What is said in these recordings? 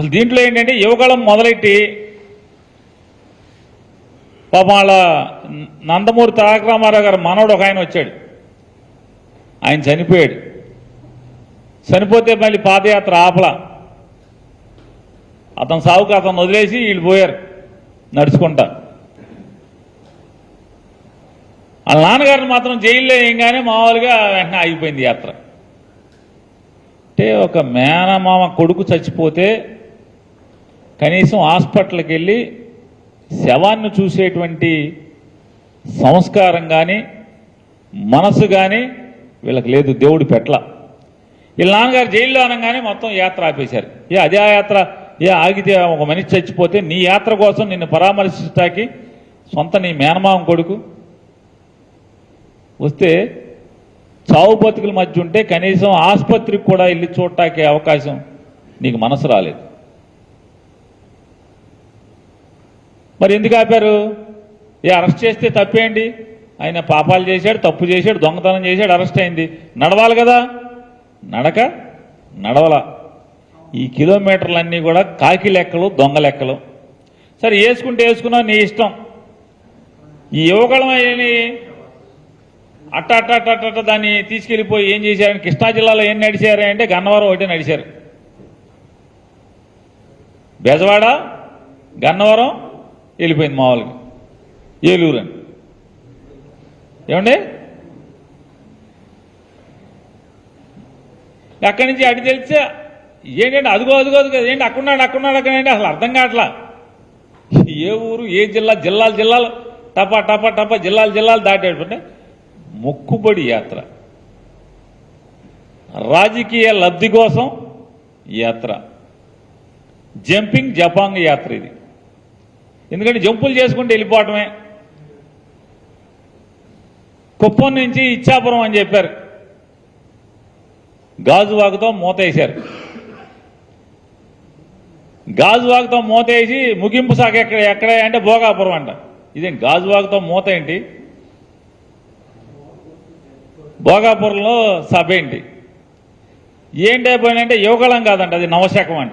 అసలు దీంట్లో ఏంటంటే యువకాలం మొదలెట్టి పాప వాళ్ళ నందమూరి తారక రామారావు గారు మనవడు ఒక ఆయన వచ్చాడు. ఆయన చనిపోయాడు. చనిపోతే మళ్ళీ పాదయాత్ర ఆపల. అతను సావుకు అతను వదిలేసి వీళ్ళు పోయారు నడుచుకుంటా. వాళ్ళ నాన్నగారిని మాత్రం జైల్లో ఏంగానే మామూలుగా వెంటనే ఆగిపోయింది యాత్ర. అంటే ఒక మేనమామ కొడుకు చచ్చిపోతే కనీసం హాస్పిటల్కి వెళ్ళి శవాన్ని చూసేటువంటి సంస్కారం కానీ మనసు కానీ వీళ్ళకి లేదు దేవుడు పెట్ల వీళ్ళ నాన్నగారు జైల్లో అనగానే మొత్తం యాత్ర ఆపేశారు. ఏ అదే యాత్ర? ఏ ఆగితే ఒక మనిషి చచ్చిపోతే నీ యాత్ర కోసం నిన్ను పరామర్శిస్తాకి సొంత నీ మేనమావం కొడుకు. వస్తే చావు బతుకుల మధ్య ఉంటే కనీసం ఆసుపత్రికి కూడా వెళ్ళి చూడటానికి అవకాశం నీకు మనసు రాలేదు. మరి ఎందుకు ఆపారు? ఏ అరెస్ట్ చేస్తే తప్పేంటి? ఆయన పాపాలు చేశాడు తప్పు చేశాడు దొంగతనం చేశాడు అరెస్ట్ అయింది. నడవాలి కదా? నడక నడవల. ఈ కిలోమీటర్లన్నీ కూడా కాకి లెక్కలు దొంగ లెక్కలు. సరే వేసుకుంటే వేసుకున్నావు నీ ఇష్టం. ఈ యువకులం అయ్యని అట్ట అట్ట అట్ట అట్ట అట్ట దాన్ని తీసుకెళ్ళిపోయి ఏం చేశారని కృష్ణా జిల్లాలో ఏం నడిచారు అంటే గన్నవరం ఒకటే నడిచారు. బెజవాడ గన్నవరం వెళ్ళిపోయింది మామూలుగా. ఏలూరు అని ఏమండి? అక్కడి నుంచి అటు తెలిస్తే ఏంటంటే అదిగో అదిగో అదిగో ఏంటి అక్కడున్నాడు అక్కడున్నాడు అక్కడ ఏంటి? అసలు అర్థం కావట్లా. ఏ ఊరు ఏ జిల్లా జిల్లాలు జిల్లాలు. టపా టపా టపా జిల్లాలు జిల్లాలు దాటేటంటే మొక్కుబడి యాత్ర. రాజకీయ లబ్ధి కోసం యాత్ర. జంపింగ్ జపాంగ్ యాత్ర ఇది. ఎందుకంటే జంపులు చేసుకుంటే వెళ్ళిపోవటమే. కుప్పం నుంచి ఇచ్చాపురం అని చెప్పారు. గాజువాకుతో మూత వేశారు. గాజువాకుతో మూత వేసి ముగింపు శాఖ ఎక్కడ ఎక్కడ అంటే భోగాపురం అంట. ఇదేం గాజువాకుతో మూత ఏంటి? భోగాపురంలో సభ ఏంటి? ఏంటి అయిపోయినంటే యువకళం కాదంట అది నవశకం అంట.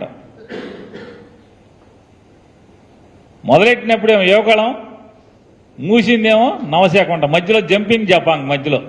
మొదలెట్టినప్పుడేమో యువకళం మూసిందేమో నవశాఖ మధ్యలో జంపింగ్ జపాంగ్ మధ్యలో.